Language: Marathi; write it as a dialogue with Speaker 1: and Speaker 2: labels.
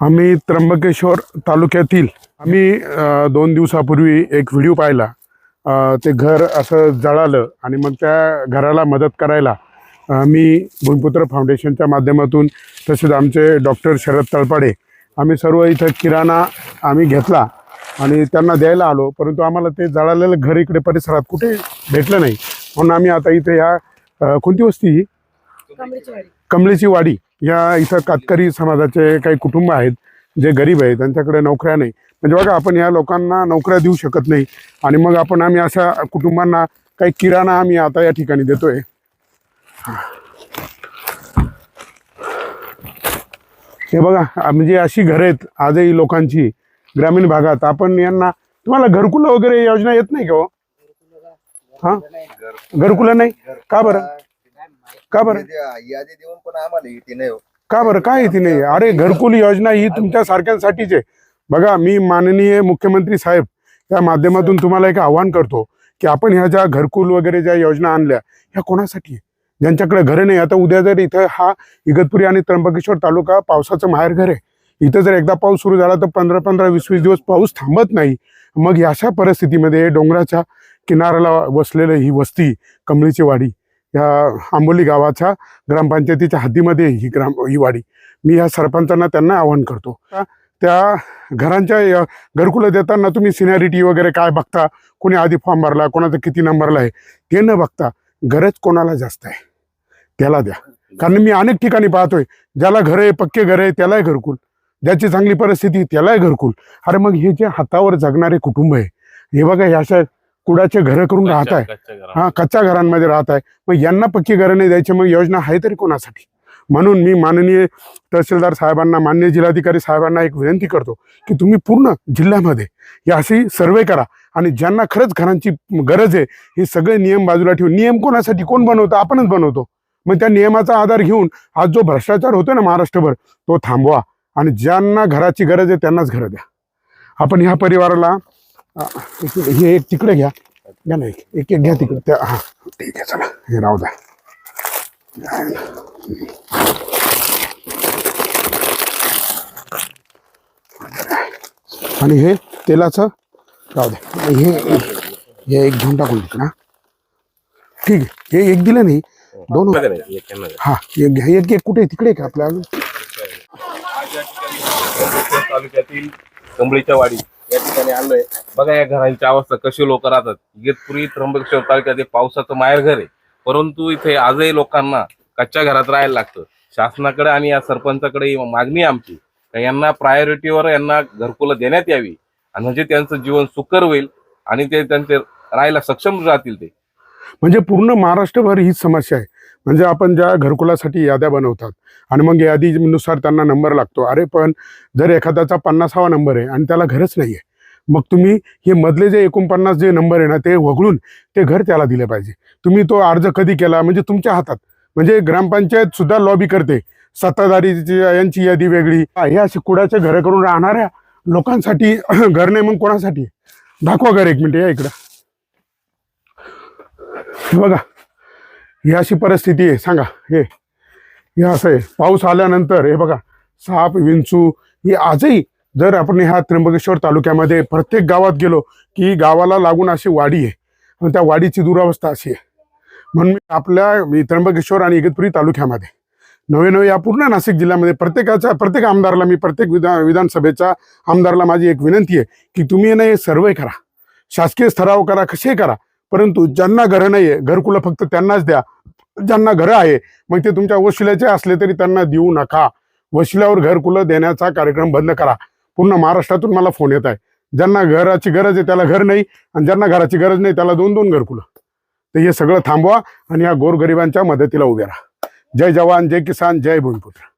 Speaker 1: आम्ही त्र्यंबकेश्वर तालुक्यातील आम्ही दोन दिवसापूर्वी एक व्हिडिओ पाहिला. ते घर असं जळालं आणि मग त्या घराला मदत करायला मी भूमिपुत्र फाउंडेशनच्या माध्यमातून तसेच आमचे डॉक्टर शरद तळपाडे आम्ही सर्व इथं किराणा आम्ही घेतला आणि त्यांना द्यायला आलो. परंतु आम्हाला ते जळालेलं घर इकडे परिसरात कुठे भेटलं नाही. म्हणून आम्ही आता इथे ह्या कोणती वस्ती ही? कमळेची वाडी. या इथं कातकरी समाजाचे काही कुटुंब आहेत जे गरीब आहेत त्यांच्याकडे नोकऱ्या नाही. म्हणजे बघा आपण या लोकांना नोकऱ्या देऊ शकत नाही. आणि मग आपण आम्ही अशा कुटुंबांना काही किराणा आम्ही आता या ठिकाणी देतोय. हे बघा म्हणजे अशी घरं आहेत आजही लोकांची ग्रामीण भागात आपण यांना तुम्हाला घरकुलं वगैरे योजना येत नाही का हो? हा? घरकुलं नाही? का बरं? का बरं?
Speaker 2: यादी देऊन पण आम्हाला येते नाही हो.
Speaker 1: का बरं? काय येते नाही? अरे घरकुल योजना ही तुमच्या सारख्यांसाठीच आहे. बघा मी माननीय मुख्यमंत्री साहेब या माध्यमातून तुम्हाला एक आव्हान करतो की आपण ह्या ज्या घरकुल वगैरे ज्या योजना आणल्या ह्या कोणासाठी आहे? ज्यांच्याकडे घरं नाही आता उद्या जर इथं हा इगतपुरी आणि त्र्यंबकेश्वर तालुका पावसाचं माहेर घर आहे. इथं जर एकदा पाऊस सुरू झाला तर पंधरा पंधरा वीस वीस दिवस पाऊस थांबत नाही. मग अशा परिस्थितीमध्ये डोंगराच्या किनाऱ्याला वसलेलं ही वस्ती कमळीची वाडी या आंबोली गावाच्या ग्रामपंचायतीच्या हद्दीमध्ये ही ग्राम ही वाडी. मी ह्या सरपंचांना त्यांना आवाहन करतो. त्या घरांच्या घरकुलं देताना तुम्ही सिनॅरिटी वगैरे काय बघता? कोणी आधी फॉर्म भरला कोणाचा किती नंबरला आहे? ते न बघता गरज कोणाला जास्त आहे? त्याला द्या. कारण मी अनेक ठिकाणी पाहतोय ज्याला घर आहे पक्के घर आहे त्यालाही घरकुल. ज्याची चांगली परिस्थिती त्यालाही घरकुल. अरे मग हे जे हातावर जगणारे कुटुंब आहे हे बघा ह्या अशा कुडाचे घरं करून राहत आहे हा कच्च्या घरांमध्ये राहत आहे मग यांना पक्की घरं नाही द्यायची मग योजना आहे तरी कोणासाठी? म्हणून मी माननीय तहसीलदार साहेबांना मान्य जिल्हाधिकारी साहेबांना एक विनंती करतो की तुम्ही पूर्ण जिल्ह्यामध्ये ही अशी सर्वे करा. आणि ज्यांना खरंच घरांची गरज आहे हे सगळे नियम बाजूला ठेवून नियम कोणासाठी? कोण बनवतो? आपणच बनवतो. मग त्या नियमाचा आधार घेऊन आज जो भ्रष्टाचार होतो ना महाराष्ट्रभर तो थांबवा. आणि ज्यांना घराची गरज आहे त्यांनाच घरं द्या. आपण ह्या परिवाराला एक- हे एक तिकडे घ्या. घ्या ना एक. एक घ्या तिकडे. त्या हां. ठीक आहे चला. हे राहू द्या. आणि हे तेलाचं राहू द्या. हे हे एक घेऊन टाकून तिकडे हा ठीक आहे. हे एक दिलं नाही. दोन हा एक घ्या. एक एक कुठे? तिकडे का आपल्या?
Speaker 3: तालुक्यातील कंबळीच्या वाडी. या ठिकाणी आणलोय बघा या घरांची अवस्था कशी लोक राहतात. इगतपुरी त्र्यंबकेश्वर तालुक्यात हे पावसाचं माहेर घर आहे. परंतु इथे आजही लोकांना कच्च्या घरात राहायला लागतं. शासनाकडे आणि या सरपंचाकडे मागणी आमची. यांना प्रायोरिटीवर यांना घरकुलं देण्यात यावी. आणि म्हणजे त्यांचं जीवन सुकर होईल आणि ते त्यांचे राहायला सक्षम राहतील ते.
Speaker 1: म्हणजे पूर्ण महाराष्ट्रभर हीच समस्या आहे. म्हणजे आपण ज्या घरकुलासाठी याद्या बनवतात आणि मग यादीनुसार त्यांना नंबर लागतो. अरे पण जर एखाद्याचा पन्नासावा नंबर आहे आणि त्याला घरच नाही आहे मग तुम्ही हे मधले जे एकोणपन्नास जे नंबर आहे ना ते वगळून ते घर त्याला दिले पाहिजे. तुम्ही तो अर्ज कधी केला? म्हणजे तुमच्या हातात. म्हणजे ग्रामपंचायत सुद्धा लॉबी करते. सत्ताधारीची यांची यादी वेगळी. हे असे कुडाच्या घरं करून राहणाऱ्या लोकांसाठी घर नाही मग कोणासाठी? दाखवा घर एक मिनिट या इकडं. बघा. ही अशी परिस्थिती आहे सांगा. हे हे असं आहे. पाऊस आल्यानंतर हे बघा साप विंचू ही आजही जर आपण ह्या त्र्यंबकेश्वर तालुक्यामध्ये प्रत्येक गावात गेलो की गावाला लागून अशी वाडी आहे. आणि त्या वाडीची दुरावस्था अशी आहे. म्हणून मी आपल्या त्र्यंबकेश्वर आणि इगतपुरी तालुक्यामध्ये नवे नवे या पूर्ण नाशिक जिल्ह्यामध्ये प्रत्येकाच्या प्रत्येक आमदाराला मी प्रत्येक विधान विधानसभेच्या आमदाराला माझी एक विनंती आहे की तुम्ही ना हे सर्वे करा. शासकीय स्तरावर करा कसे करा परंतु ज्यांना घरं नाही आहे घरकुलं फक्त त्यांनाच द्या. ज्यांना घरं आहे मग ते तुमच्या वशिल्याचे असले तरी त्यांना देऊ नका. वशिल्यावर घरकुलं देण्याचा कार्यक्रम बंद करा. पूर्ण महाराष्ट्रातून मला फोन येत आहे. ज्यांना घराची गरज आहे त्याला घर नाही आणि ज्यांना घराची गरज नाही त्याला दोन दोन घरकुलं. तर हे सगळं थांबवा आणि या गोरगरिबांच्या मदतीला उभे राहा. जय जवान जय किसान जय भूमिपुत्र.